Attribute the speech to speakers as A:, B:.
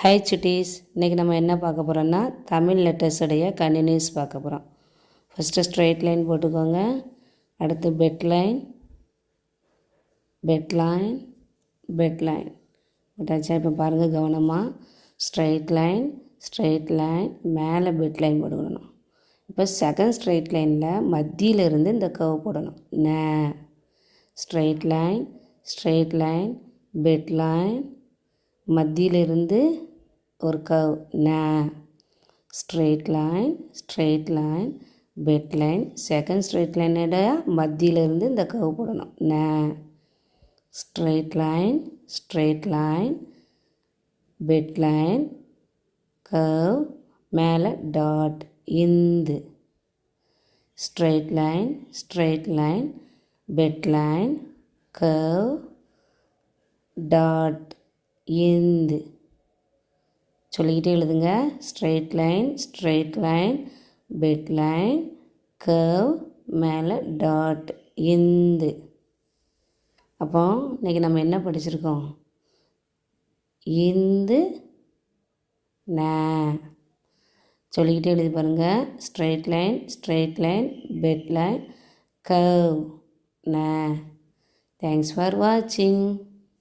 A: High cities இன்றைக்கி நம்ம என்ன பார்க்க போகிறோன்னா தமிழ் லெட்டர்ஸுடைய கண்டினியூஸ் பார்க்க போகிறோம் ஃபஸ்ட்டு ஸ்ட்ரெயிட் லைன் போட்டுக்கோங்க. அடுத்து bed line bed line bed line போட்டாச்சா இப்போ பாருங்கள் கவனமாக ஸ்ட்ரெயிட் லைன் ஸ்ட்ரெயிட் லைன் மேலே பெட் லைன் போட்டுக்கணும். இப்போ செகண்ட் ஸ்ட்ரெயிட் லைனில் மத்தியில் இருந்து இந்த கர்வ் போடணும். நே. Straight line straight line bed line மத்தியிலிருந்து ஒரு கவ் நே straight line straight line bed line second straight லைனோட மத்தியிலிருந்து இந்த கவ் போடணும். நே straight line straight line bed line curve மேலே dot Hindu. Straight line straight line bed line curve dot Hindu. சொல்லிக்கிட்டே எழுதுங்க. Straight line straight line bed line curve மேலே dot இந்து அப்போ இன்றைக்கி நம்ம என்ன படிச்சிருக்கோம்? இந்து நே. சொல்லிக்கிட்டே எழுதி பாருங்கள் straight line straight line bed line curve நே. தேங்க்ஸ் ஃபார் வாட்சிங்